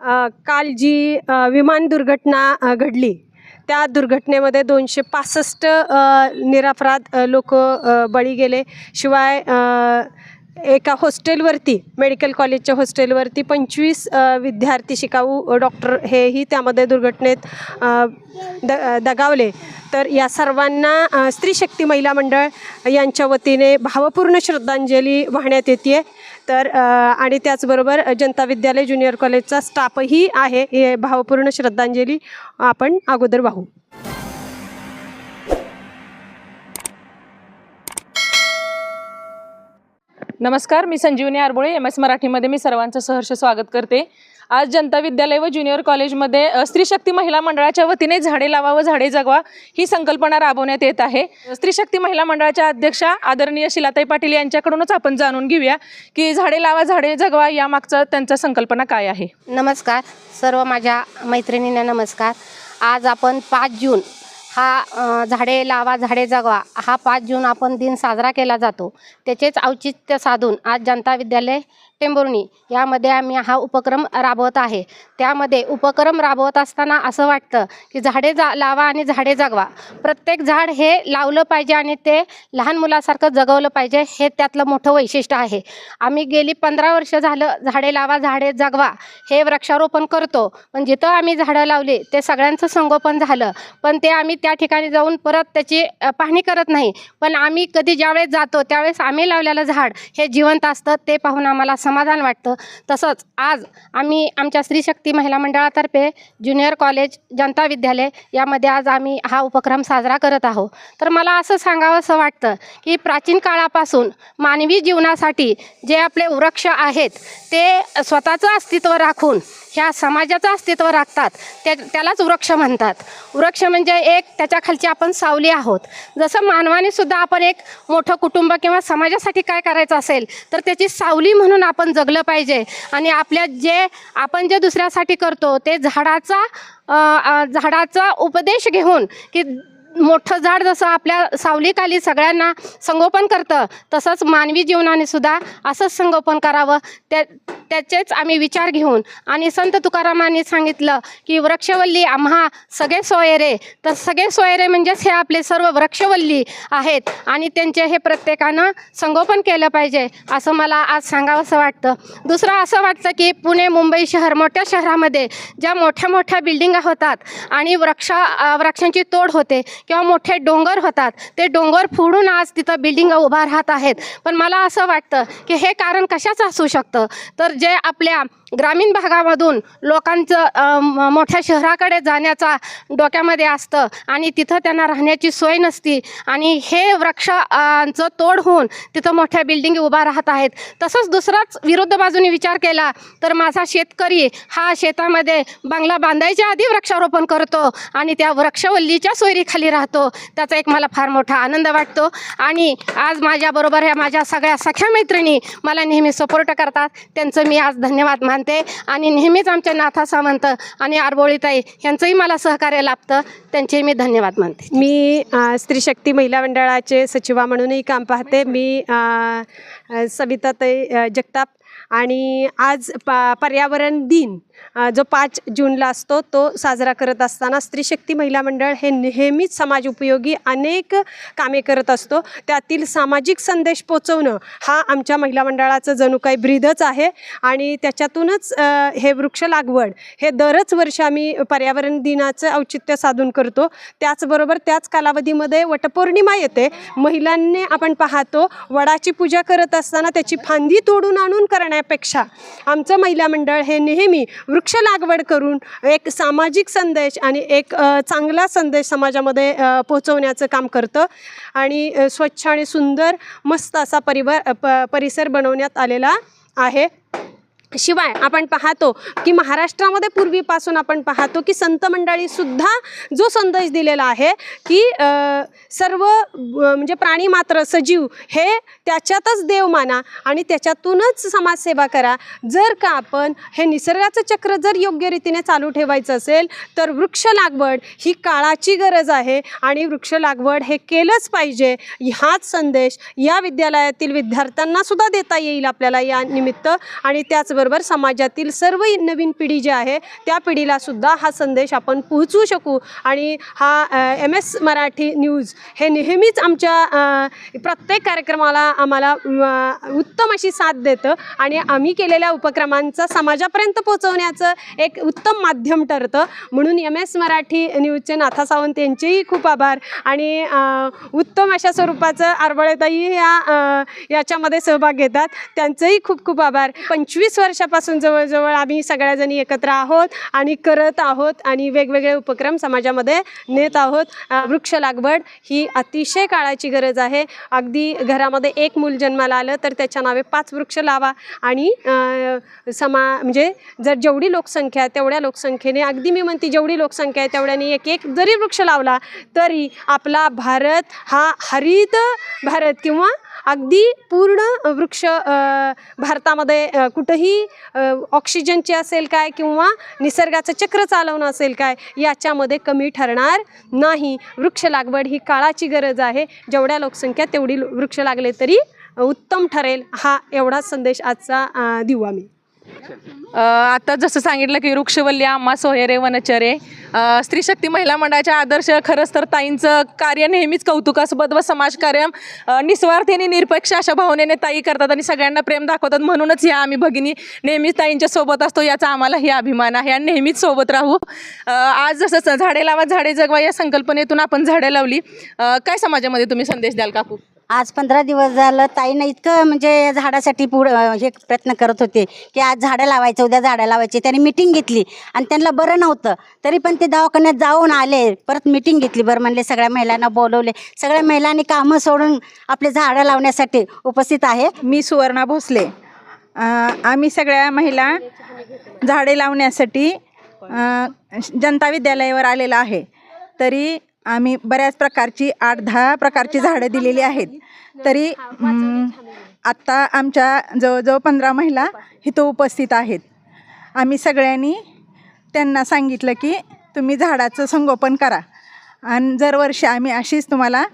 काल जी विमान दुर्घटना घडली त्या दुर्घटनेमध्ये दोनशे पासष्ट निरापराध लोक बळी गेले. शिवाय एका हॉस्टेलवरती मेडिकल कॉलेजच्या हॉस्टेलवरती पंचवीस विद्यार्थी शिकाऊ डॉक्टर हेही त्यामध्ये दुर्घटनेत द दगावले. तर या सर्वांना स्त्री शक्ती महिला मंडळ यांच्या वतीने भावपूर्ण श्रद्धांजली वाहण्यात येते तर आणि त्याचबरोबर जनता विद्यालय ज्युनियर कॉलेजचा स्टाफही आहे. हे भावपूर्ण श्रद्धांजली आपण अगोदर वाहू. नमस्कार मी संजीवनी आरबोळे एम एस मराठीमध्ये मी सर्वांचं सहर्ष स्वागत करते. आज जनता विद्यालय व ज्युनियर कॉलेजमध्ये स्त्री शक्ती महिला मंडळाच्या वतीने झाडे लावा व झाडे जगवा ही संकल्पना राबवण्यात येत आहे. स्त्री शक्ती महिला मंडळाच्या अध्यक्षा आदरणीय शिलाताई पाटील यांच्याकडूनच आपण जाणून घेऊया की झाडे लावा झाडे जगवा यामागचं त्यांचा संकल्पना काय आहे? नमस्कार सर्व माझ्या मैत्रिणींना नमस्कार. आज आपण पाच जून हा झाडे लावा झाडे जगवा हा पाच जून आपण दिन साजरा केला जातो. त्याचेच औचित्य साधून आज जनता विद्यालय सप्टेंबरनी यामध्ये आम्ही हा उपक्रम राबवत आहे. त्यामध्ये उपक्रम राबवत असताना असं वाटतं की झाडे जा लावा आणि झाडे जगवा. प्रत्येक झाड हे लावलं पाहिजे आणि ते लहान मुलासारखं जगवलं पाहिजे हे त्यातलं मोठं वैशिष्ट्य आहे. आम्ही गेली पंधरा वर्ष झालं झाडे लावा झाडे जगवा हे वृक्षारोपण करतो. पण जिथं आम्ही झाडं लावली ते सगळ्यांचं संगोपन झालं. पण ते आम्ही त्या ठिकाणी जाऊन परत त्याची पाहणी करत नाही. पण आम्ही कधी ज्यावेळेस जातो त्यावेळेस आम्ही लावलेलं झाड हे जिवंत असतं ते पाहून आम्हाला समाधान वाटतं. तसंच आज आम्ही आमच्या स्त्रीशक्ती महिला मंडळातर्फे ज्युनियर कॉलेज जनता विद्यालय यामध्ये आज आम्ही हा उपक्रम साजरा करत आहोत. तर मला असं सांगावंसं वाटतं की प्राचीन काळापासून मानवी जीवनासाठी जे आपले वृक्ष आहेत ते स्वतःचं अस्तित्व राखून ह्या समाजाचं अस्तित्व राखतात. त्या त्यालाच वृक्ष म्हणतात. वृक्ष म्हणजे एक त्याच्या खालची आपण सावली आहोत. जसं मानवाने सुद्धा आपण एक मोठं कुटुंब किंवा समाजासाठी काय करायचं असेल तर त्याची सावली म्हणून आपण जगलं पाहिजे. आणि आपल्या जे आपण जे दुसऱ्यासाठी करतो ते झाडाचा झाडाचा उपदेश घेऊन की मोठं झाड जसं आपल्या सावलीखाली सगळ्यांना संगोपन करतं तसंच मानवी जीवनाने सुद्धा असंच संगोपन करावं. त्या त्याचेच आम्ही विचार घेऊन आणि संत तुकारामांनी सांगितलं की वृक्षवल्ली आम्हा सगळे सोयरे. तर सगळे सोयरे म्हणजेच हे आपले सर्व वृक्षवल्ली आहेत आणि त्यांचे हे प्रत्येकानं संगोपन केलं पाहिजे असं मला आज सांगावंसं वाटतं. दुसरं असं वाटतं की पुणे मुंबई शहर मोठ्या शहरामध्ये ज्या मोठ्या मोठ्या बिल्डिंगा होतात आणि वृक्ष वृक्षांची तोड होते किंवा मोठे डोंगर होतात ते डोंगर फोडून आज तिथं बिल्डिंग उभा राहत आहेत. पण मला असं वाटतं की हे कारण कशाचं असू शकतं? तर जे आपल्या ग्रामीण भागामधून लोकांचं मोठ्या शहराकडे जाण्याचा डोक्यामध्ये असतं आणि तिथं त्यांना राहण्याची सोय नसती आणि हे वृक्षांचं तोड होऊन तिथं मोठ्या बिल्डिंग उभा राहत आहेत. तसंच दुसराच विरुद्ध बाजूने विचार केला तर माझा शेतकरी हा शेतामध्ये बांगला बांधायच्या आधी वृक्षारोपण करतो आणि त्या वृक्षवल्लीच्या सोयरीखाली राहतो. त्याचा एक मला फार मोठा आनंद वाटतो आणि आज माझ्याबरोबर ह्या माझ्या सगळ्या सख्या मैत्रिणी मला नेहमी सपोर्ट करतात. त्यांचं मी आज धन्यवाद मानते आणि नेहमीच आमच्या नाथा सावंत आणि आरबोळीताई यांचंही मला सहकार्य लाभतं. त्यांचे मी धन्यवाद मानते. मी स्त्री शक्ती महिला मंडळाचे सचिवा म्हणूनही काम पाहते. मी सविताताई जगताप आणि आज पा पर्यावरण दिन जो पाच जूनला असतो तो साजरा करत असताना स्त्री शक्ती महिला मंडळ हे नेहमीच समाज उपयोगी अनेक कामे करत असतो. त्यातील सामाजिक संदेश पोचवणं हा आमच्या महिला मंडळाचं जणू काही ब्रीदच आहे आणि त्याच्यातूनच हे वृक्ष लागवड हे दरच वर्ष आम्ही पर्यावरण दिनाचं औचित्य साधून करतो. त्याचबरोबर त्याच कालावधीमध्ये वटपौर्णिमा येते. महिलांनी आपण पाहतो वडाची पूजा करत असताना त्याची फांदी तोडून आणून करण्यापेक्षा आमचं महिला मंडळ हे नेहमी वृक्ष लागवड करून एक सामाजिक संदेश आणि एक चांगला संदेश समाजामध्ये पोहोचवण्याचं काम करतं. आणि स्वच्छ आणि सुंदर मस्त असा परिवार प परिसर बनवण्यात आलेला आहे. शिवाय आपण पाहतो की महाराष्ट्रामध्ये पूर्वीपासून आपण पाहतो की संत मंडळीसुद्धा जो संदेश दिलेला आहे की सर्व म्हणजे प्राणी मात्र सजीव हे त्याच्यातच देव माना आणि त्याच्यातूनच समाजसेवा करा. जर का आपण हे निसर्गाचं चक्र जर योग्य रीतीने चालू ठेवायचं असेल तर वृक्ष लागवड ही काळाची गरज आहे आणि वृक्ष लागवड हे केलंच पाहिजे. हाच संदेश या विद्यालयातील विद्यार्थ्यांनासुद्धा देता येईल आपल्याला या निमित्त आणि त्याच त्याचबरोबर समाजातील सर्व नवीन पिढी जी आहे त्या पिढीला सुद्धा हा संदेश आपण पोहोचवू शकू. आणि हा एम एस मराठी न्यूज हे नेहमीच आमच्या प्रत्येक कार्यक्रमाला आम्हाला उत्तम अशी साथ देतं. आणि आम्ही केलेल्या उपक्रमांचा समाजापर्यंत पोहोचवण्याचं एक उत्तम माध्यम ठरतं. म्हणून एम एस मराठी न्यूजचे नाथा सावंत यांचेही खूप आभार. आणि उत्तम अशा स्वरूपाचं आरबळेताई या याच्यामध्ये सहभाग घेतात. त्यांचंही खूप खूप आभार. पंचवीस वर्ष वर्षापासून जवळजवळ आम्ही सगळ्याजणी एकत्र आहोत आणि करत आहोत आणि वेगवेगळे उपक्रम समाजामध्ये नेत आहोत. वृक्ष लागवड ही अतिशय काळाची गरज आहे. अगदी घरामध्ये एक मूल जन्माला आलं तर त्याच्या नावे पाच वृक्ष लावा आणि समा म्हणजे जर जेवढी लोकसंख्या आहे तेवढ्या लोकसंख्येने अगदी मी म्हणते जेवढी लोकसंख्या आहे तेवढ्याने एक एक जरी वृक्ष लावला तरी आपला भारत हा हरित भारत किंवा अगदी पूर्ण वृक्ष भारतामध्ये कुठंही ऑक्सिजनची असेल काय किंवा निसर्गाचं चक्र चालवणं असेल काय याच्यामध्ये कमी ठरणार नाही. वृक्ष लागवड ही काळाची गरज आहे. जेवढ्या लोकसंख्या तेवढी वृक्ष लागले तरी उत्तम ठरेल हा एवढाच संदेश आजचा देऊ आम्ही. अ, आता जसं सांगितलं की वृक्षवल्ली आम्हा सोयरे वनचरे अ, स्त्री शक्ती महिला मंडळाच्या आदर्श खरंच तर ताईंचं कार्य नेहमीच कौतुकास्पद व समाजकार्य अ, निस्वार्थी निरपेक्ष अशा भावनेने ताई करतात आणि सगळ्यांना प्रेम दाखवतात. म्हणूनच ह्या आम्ही भगिनी नेहमीच ताईंच्या सोबत असतो. याचा आम्हालाही अभिमान आहे आणि नेहमीच सोबत राहू. अ, आज जसं स- झाडे लावा झाडे जगवा या संकल्पनेतून आपण झाडे लावली. अ, काय समाजामध्ये तुम्ही संदेश द्याल काकू? आज पंधरा दिवस झालं ताईनं इतकं म्हणजे या झाडासाठी पुढं हे प्रयत्न करत होते की आज झाडं लावायचं उद्या झाडं लावायची. त्यांनी मिटिंग घेतली आणि त्यांना बरं नव्हतं. तरी पण ते दवाखान्यात जाऊन आले परत मिटिंग घेतली. बरं म्हणले सगळ्या महिलांना बोलवले. सगळ्या महिलांनी कामं सोडून आपले झाडं लावण्यासाठी उपस्थित आहे. मी सुवर्णा भोसले. आम्ही सगळ्या महिला झाडे लावण्यासाठी जनता विद्यालयावर आलेलं आहे. तरी आम्ही बऱ्याच प्रकारची आठ दहा प्रकारची झाडं दिलेली आहेत. तरी आत्ता आमच्या जवळजवळ पंधरा महिला इथं उपस्थित आहेत. आम्ही सगळ्यांनी त्यांना सांगितलं की तुम्ही झाडाचं संगोपन करा. आणि दरवर्षी आम्ही अशीच तुम्हाला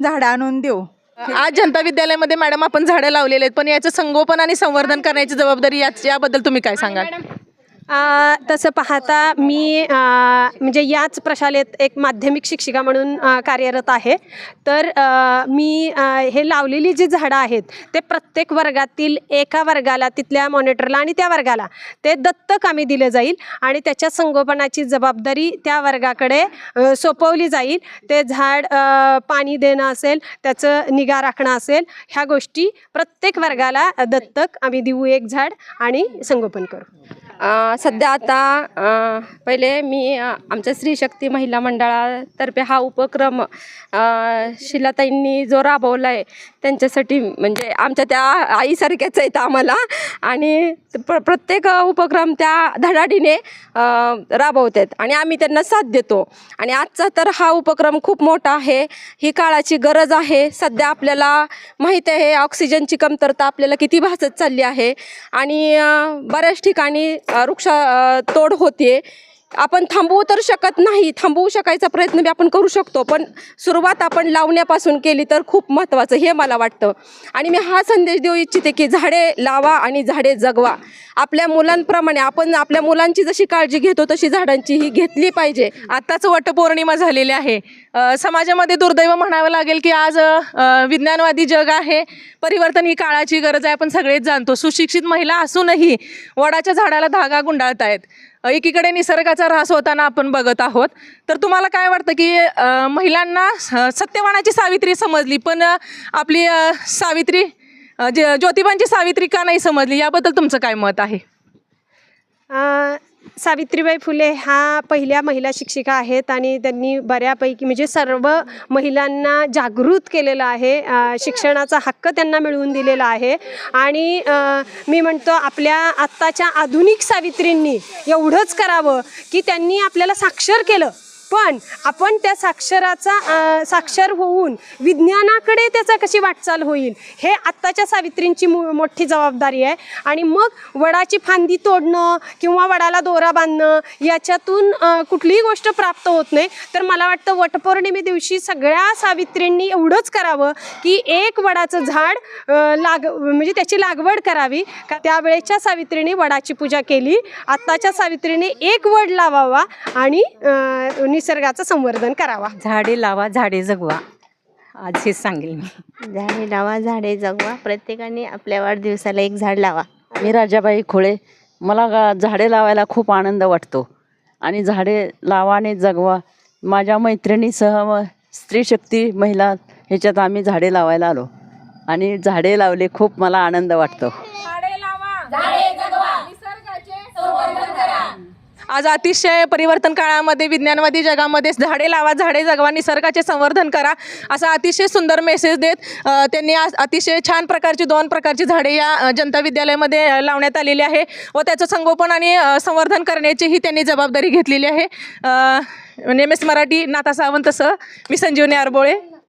झाडं आणून देऊ. आज जनता विद्यालयामध्ये मॅडम आपण झाडं लावलेले आहेत पण याचं संगोपन आणि संवर्धन करण्याची जबाबदारी याच याबद्दल तुम्ही काय सांगाल? आ, तसं पाहता मी आ, म्हणजे याच प्रशालेत एक माध्यमिक शिक्षिका म्हणून कार्यरत आहे. तर आ, मी आ, हे लावलेली जी झाडं आहेत ते प्रत्येक वर्गातील एका वर्गाला तिथल्या मॉनिटरला आणि त्या वर्गाला ते दत्तक आम्ही दिलं जाईल आणि त्याच्या संगोपनाची जबाबदारी त्या वर्गाकडे सोपवली जाईल. ते झाड पाणी देणं असेल त्याचं निगा राखणं असेल ह्या गोष्टी प्रत्येक वर्गाला दत्तक आम्ही देऊ एक झाड आणि संगोपन करू. सध्या आता पहिले मी आमच्या स्त्री शक्ती महिला मंडळातर्फे हा उपक्रम शिलाताईंनी जो राबवला आहे त्यांच्यासाठी म्हणजे आमच्या त्या आईसारख्याच आहेत आम्हाला. आणि प्र प्रत्येक उपक्रम त्या धडाडीने राबवतात. राबवत आहेत आणि आम्ही त्यांना साथ देतो. आणि आजचा तर हा उपक्रम खूप मोठा आहे. ही काळाची गरज आहे. सध्या आपल्याला माहीत आहे ऑक्सिजनची कमतरता आपल्याला किती भासत चालली आहे. आणि बऱ्याच ठिकाणी वृक्षा तोड होते आपण थांबवू तर शकत नाही. थांबवू शकायचा प्रयत्न बी आपण करू शकतो पण सुरुवात आपण लावण्यापासून केली तर खूप महत्त्वाचं हे मला वाटतं. आणि मी हा संदेश देऊ इच्छिते की झाडे लावा आणि झाडे जगवा. आपल्या मुलांप्रमाणे आपण आपल्या मुलांची जशी काळजी घेतो तशी झाडांची ही घेतली पाहिजे. आत्ताच वटपौर्णिमा झालेली आहे. समाजामध्ये दुर्दैव म्हणावं लागेल की आज विज्ञानवादी जग आहे. परिवर्तन ही काळाची गरज आहे आपण सगळेच जाणतो. सुशिक्षित महिला असूनही वडाच्या झाडाला धागा गुंडाळत आहेत एकीकडे निसर्गाचा ऱ्हास होताना आपण बघत आहोत. तर तुम्हाला काय वाटतं की महिलांना सत्यवानाची सावित्री समजली पण आपली सावित्री ज्योतिबांची सावित्री का नाही समजली? याबद्दल तुमचं काय मत आहे? सावित्रीबाई फुले ह्या पहिल्या महिला शिक्षिका आहेत आणि त्यांनी बऱ्यापैकी म्हणजे सर्व महिलांना जागृत केलेलं आहे. शिक्षणाचा हक्क त्यांना मिळवून दिलेला आहे. आणि मी म्हणतो आपल्या आत्ताच्या आधुनिक सावित्रींनी एवढंच करावं की त्यांनी आपल्याला साक्षर केलं. पण आपण त्या साक्षराचा साक्षर होऊन विज्ञानाकडे त्याचा कशी वाटचाल होईल हे आत्ताच्या सावित्रींची मो मोठी जबाबदारी आहे. आणि मग वडाची फांदी तोडणं किंवा वडाला दोरा बांधणं याच्यातून कुठलीही गोष्ट प्राप्त होत नाही. तर मला वाटतं वटपौर्णिमे दिवशी सगळ्या सावित्रींनी एवढंच करावं की एक वडाचं झाड लाग म्हणजे त्याची लागवड करावी. का त्यावेळेच्या सावित्रीने वडाची पूजा केली. आत्ताच्या सावित्रीने एक वड लावावा आणि निसर्गाचं संवर्धन करावा. झाडे लावा झाडे जगवा. आज हेच सांगेल मी. झाडे लावा झाडे जगवा. प्रत्येकाने आपल्या वाढदिवसाला एक झाड लावा. मी राजाबाई खोळे मला गा- झाडे लावायला खूप आनंद वाटतो. आणि झाडे लावा आणि जगवा. माझ्या मैत्रिणीसह म- स्त्रीशक्ती महिला ह्याच्यात आम्ही झाडे लावायला आलो. आणि झाडे लावले खूप मला आनंद वाटतो. आज अतिशय परिवर्तन काळामध्ये विज्ञानवादी जगामध्ये झाडे लावा झाडे जगवा निसर्गाचे संवर्धन करा असा अतिशय सुंदर मेसेज देत त्यांनी आज अतिशय छान प्रकारची दोन प्रकारची झाडे या जनता विद्यालयामध्ये लावण्यात आलेली आहे व त्याचं संगोपन आणि संवर्धन करण्याचीही त्यांनी जबाबदारी घेतलेली आहे. एम एस मराठी नाथा सावंतसह मी संजीवनी आरबोळे.